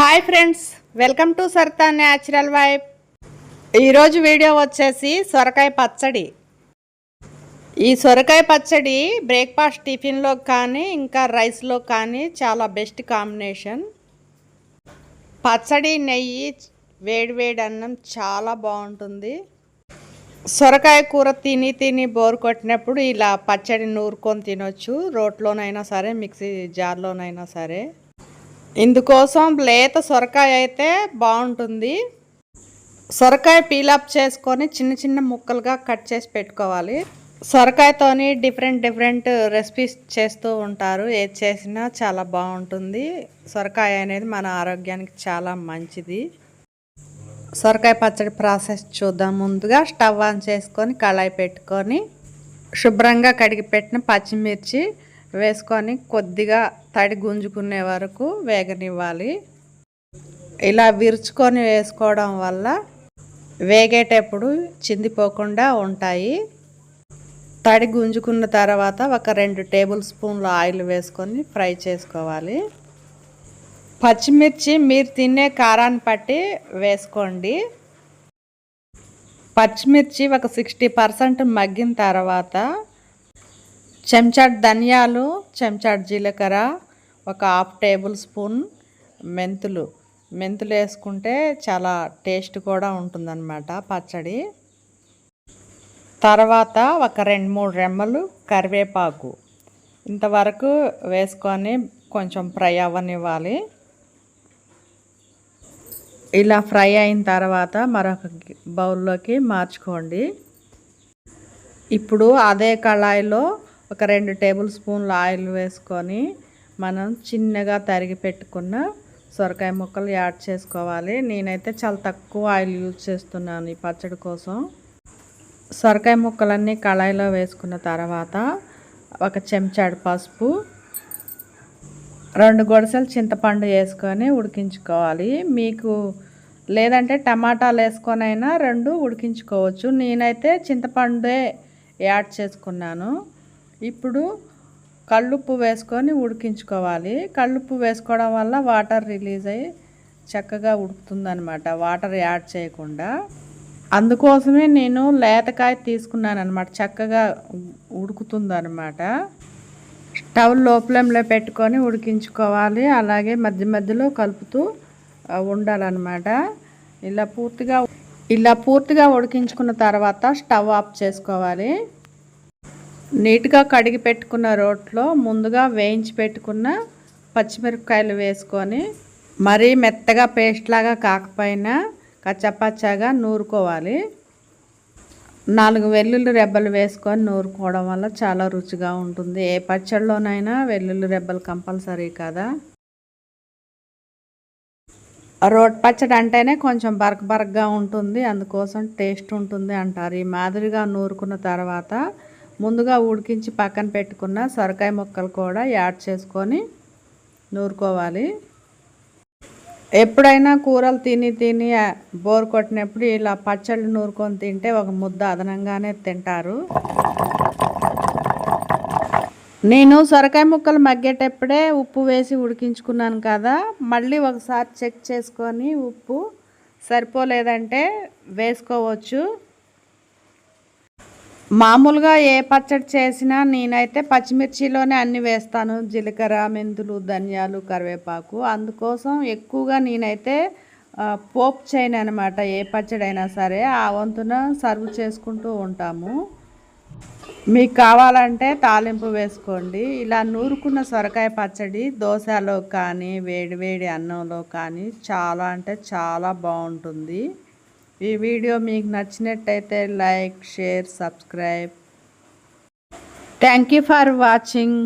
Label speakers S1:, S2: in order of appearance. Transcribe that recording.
S1: Hi friends welcome to Sarta natural vibe. ఈరోజు video వచ్చేసి సొరకాయ పచ్చడి. ఈ సొరకాయ పచ్చడి బ్రేక్ఫాస్ట్ టిఫిన్లో కానీ ఇంకా రైస్లో కానీ చాలా బెస్ట్ కాంబినేషన్. పచ్చడి నెయ్యి వేడి వేడి అన్నం చాలా బాగుంటుంది. సొరకాయ కూర తిని తిని బోర్ కొట్టినప్పుడు ఇలా పచ్చడి నూరుకొని తినొచ్చు రోట్లోనైనా సరే మిక్సీ జార్లోనైనా సరే. ఇందుకోసం లేత సొరకాయ అయితే బాగుంటుంది. సొరకాయ పీలప్ చేసుకొని చిన్న చిన్న ముక్కలుగా కట్ చేసి పెట్టుకోవాలి. సొరకాయతోని డిఫరెంట్ డిఫరెంట్ రెసిపీస్ చేస్తూ ఉంటారు. ఏది చేసినా చాలా బాగుంటుంది. సొరకాయ అనేది మన ఆరోగ్యానికి చాలా మంచిది. సొరకాయ పచ్చడి ప్రాసెస్ చూద్దాం. ముందుగా స్టవ్ ఆన్ చేసుకొని కళాయి పెట్టుకొని శుభ్రంగా కడిగి పెట్టిన పచ్చిమిర్చి వేసుకొని కొద్దిగా తడి గుంజుకునే వరకు వేగనివ్వాలి. ఇలా విరుచుకొని వేసుకోవడం వల్ల వేగేటప్పుడు చిందిపోకుండా ఉంటాయి. తడి గుంజుకున్న తర్వాత ఒక రెండు టేబుల్ స్పూన్ల ఆయిల్ వేసుకొని ఫ్రై చేసుకోవాలి. పచ్చిమిర్చి మీరు తినే కారాన్ని పట్టి వేసుకోండి. పచ్చిమిర్చి ఒక సిక్స్టీ పర్సెంట్ మగ్గిన తర్వాత చెంచాడు ధనియాలు చెంచాడు జీలకర్ర ఒక హాఫ్ టేబుల్ స్పూన్ మెంతులు. మెంతులు వేసుకుంటే చాలా టేస్ట్ కూడా ఉంటుందన్నమాట పచ్చడి. తర్వాత ఒక రెండు మూడు రెమ్మలు కరివేపాకు. ఇంతవరకు వేసుకొని కొంచెం ఫ్రై అవ్వనివ్వాలి. ఇలా ఫ్రై అయిన తర్వాత మరొక బౌల్లోకి మార్చుకోండి. ఇప్పుడు అదే కళాయిలో ఒక రెండు టేబుల్ స్పూన్లు ఆయిల్ వేసుకొని మనం చిన్నగా తరిగి పెట్టుకున్న సొరకాయ ముక్కలు యాడ్ చేసుకోవాలి. నేనైతే చాలా తక్కువ ఆయిల్ యూజ్ చేస్తున్నాను ఈ పచ్చడి కోసం. సొరకాయ ముక్కలన్నీ కళాయిలో వేసుకున్న తర్వాత ఒక చెంచాడు పసుపు రెండు గొడసలు చింతపండు వేసుకొని ఉడికించుకోవాలి. మీకు లేదంటే టమాటాలు వేసుకొనైనా రెండు ఉడికించుకోవచ్చు. నేనైతే చింతపండే యాడ్ చేసుకున్నాను. ఇప్పుడు కళ్ళుప్పు వేసుకొని ఉడికించుకోవాలి. కళ్ళుప్పు వేసుకోవడం వల్ల వాటర్ రిలీజ్ అయ్యి చక్కగా ఉడుకుతుందనమాట వాటర్ యాడ్ చేయకుండా. అందుకోసమే నేను లేతకాయ తీసుకున్నాను అనమాట చక్కగా ఉడుకుతుందనమాట స్టవ్లో ఫ్లేమ్లో పెట్టుకొని ఉడికించుకోవాలి. అలాగే మధ్య మధ్యలో కలుపుతూ ఉండాలన్నమాట. ఇలా పూర్తిగా ఇలా పూర్తిగా ఉడికించుకున్న తర్వాత స్టవ్ ఆఫ్ చేసుకోవాలి. నీట్గా కడిగి పెట్టుకున్న రోట్లో ముందుగా వేయించి పెట్టుకున్న పచ్చిమిరపకాయలు వేసుకొని మరీ మెత్తగా పేస్ట్ లాగా కాకపోయినా కచ్చపచ్చగా నూరుకోవాలి. నాలుగు వెల్లుల్లి రెబ్బలు వేసుకొని నూరుకోవడం వల్ల చాలా రుచిగా ఉంటుంది. ఏ పచ్చడిలోనైనా వెల్లుల్లి రెబ్బలు కంపల్సరీ కదా. రోడ్ పచ్చడి అంటేనే కొంచెం బరక బరకగా ఉంటుంది. అందుకోసం టేస్ట్ ఉంటుంది అంటారు. ఈ మాదిరిగా నూరుకున్న తర్వాత ముందుగా ఉడికించి పక్కన పెట్టుకున్న సొరకాయ ముక్కలు కూడా యాడ్ చేసుకొని నూరుకోవాలి. ఎప్పుడైనా కూరలు తిని తిని బోర్ కొట్టినప్పుడు ఇలా పచ్చళ్ళు నూరుకొని తింటే ఒక ముద్ద అదనంగానే తింటారు. నేను సొరకాయ ముక్కలు మగ్గేటప్పుడే ఉప్పు వేసి ఉడికించుకున్నాను కదా మళ్ళీ ఒకసారి చెక్ చేసుకొని ఉప్పు సరిపోలేదంటే వేసుకోవచ్చు. మామూలుగా ఏ పచ్చడి చేసినా నేనైతే పచ్చిమిర్చిలోనే అన్ని వేస్తాను. జీలకర్ర మెంతులు ధనియాలు కరివేపాకు. అందుకోసం ఎక్కువగా నేనైతే పోప్ చేయను అనమాట ఏ పచ్చడి అయినా సరే ఆ వంతున సర్వ్ చేసుకుంటూ ఉంటాము. మీకు కావాలంటే తాలింపు వేసుకోండి. ఇలా నూరుకున్న సొరకాయ పచ్చడి దోశలో కానీ వేడివేడి అన్నంలో కానీ చాలా అంటే చాలా బాగుంటుంది. ఈ వీడియో మీకు నచ్చినట్టయితే like share subscribe thank you for watching